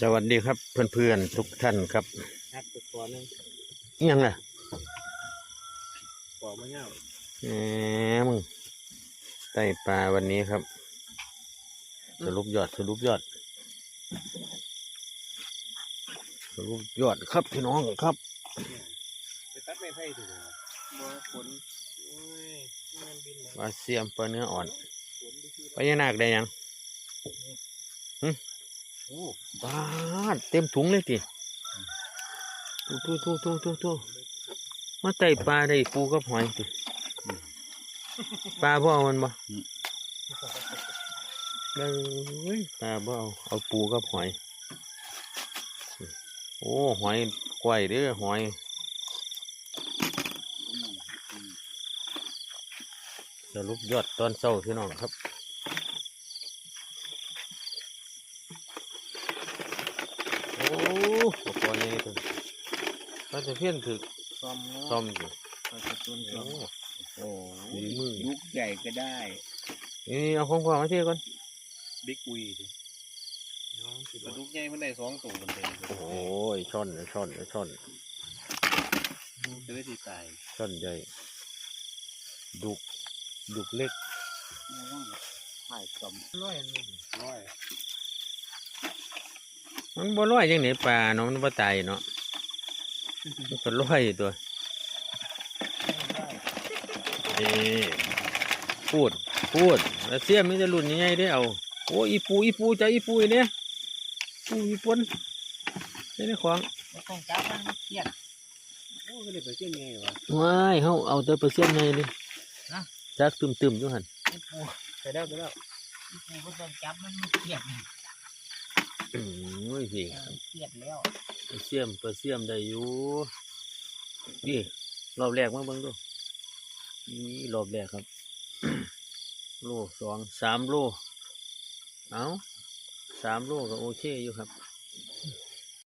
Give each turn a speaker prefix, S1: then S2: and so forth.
S1: สวัสดีครับเพื่อนๆทุกท่านครับ
S2: หักตัวตัวหนึง
S1: อิหยังล่ะ
S2: ปอกมันเงา
S1: แหมมึงไต่ปลาวันนี้ครับสรุปยอดสรุปยอดสรุปยอดครับพี่น้องครับ
S2: ไปตัดไม่ไผ่ถูกไหมบ่ฝนโอ้ยมันบินเลย
S1: ปลาเสียมปลาเนื้ออ่อน
S2: ฝนดิคือ
S1: พญานาคได้ยัง
S2: โอ้
S1: ปลาเต็มถุงเลยทีทูทูทูทูทูทูมาไต่ปลาได้ปูกับหอยติปลาบ่เอามันบ่เลยปลาบ่เอาเอาปูกับหอย โอ้หอยกล้วยเด้อหอยสรุปยอดตอนเช้าพี่น้องครับ โอ้ปกรณ์นี่ตัวปลาตะเพียนถึก
S2: ซ่อมเนาะ
S1: ซ่อมอยู่
S2: ปลากระตุ้น
S1: โอ้
S2: ซ่อมโอ้
S1: ฝีมือ
S2: ยุกใหญ่ก็ได้
S1: นี่เอาของพ่อมาเทียก่อน
S2: บิ๊กอุยดิปลาดุกใหญ่มันได้สองตัวมันเต็ม
S1: โอ้ยช่อนช่อนช่อน
S2: จะได้ตีตาย
S1: ช่อนใหญ่ดุกดุกเล็ก
S2: หายจอมร้อยนึงร้อย
S1: มันบ่ลอยยังไหนปลาเนาะมันบ่ตายเนาะมันก็ลอยอยู่ตัวนี่พูดพูดแล้วเสียมมีแต่รุ่นใหญ่ๆได้เอาโอ้อีปูอีปูใจอีปูอีเนี่ยปูอีปนนี่ในของ
S2: ไม่ต้องจับมันเครียดโอ้ก็เลยไปเชื่อไงวะ
S1: ว้ายเฮาเอาแต่เปอร์เซ็นต์ไงดิ
S2: ฮะ
S1: จักตึมๆอยู่หั่น
S2: ปูไปแล้วไปแล้วปูก็ต้องจับมันเครียด
S1: อืม โอ้ยสิ
S2: เครียดแล้ว
S1: เปอร์เซ็นต์เปอร์เซ็นต์ได้อยู่นี่รอบแรกมาเบิ่งดูนี่รอบแรกครับ โลสองสามโลเอาสามโลก็โอเคอยู่ครับ